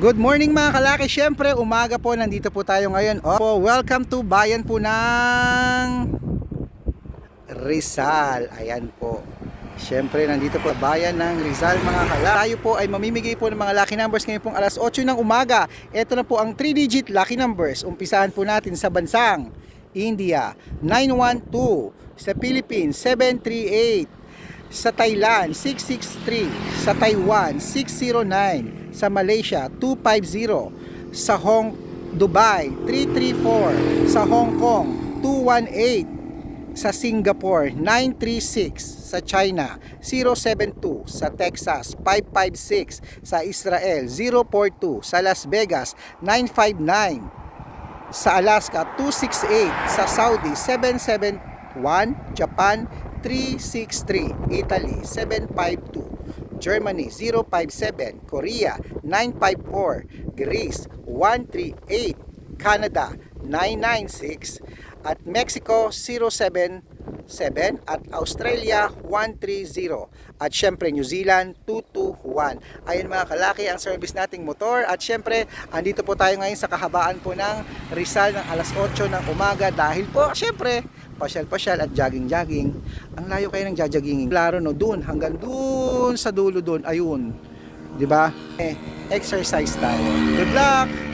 Good morning mga kalaki. Siyempre, umaga po. Nandito po tayo ngayon. Opo, welcome to bayan po ng Rizal. Ayan po. Siyempre, nandito po bayan ng Rizal mga kalaki. Tayo po ay mamimigay po ng mga lucky numbers ngayon pong alas 8 ng umaga. Ito na po ang 3-digit lucky numbers. Umpisahan po natin sa bansang India, 912. Sa Philippines, 738 sa Thailand 663, sa Taiwan 609, sa Malaysia 250, sa Hong Dubai 334, sa Hong Kong 218, sa Singapore 936, sa China 072, sa Texas 556, sa Israel 042, sa Las Vegas 959, sa Alaska 268, sa Saudi 771, Japan 363, Italy 752, Germany 057, Korea 954, Greece 138, Canada 996, at Mexico 077 at Australia 130 at syempre New Zealand 221. Ayun mga kalaki ang service nating motor. At syempre andito po tayo ngayon sa kahabaan po ng Rizal ng alas 8 ng umaga. Dahil po syempre pasyal-pasyal at jogging-jogging. Ang layo kayo ng jogging. Klaro no, dun hanggang dun sa dulo dun, ayun. 'Di ba? Eh, exercise tayo. Good luck.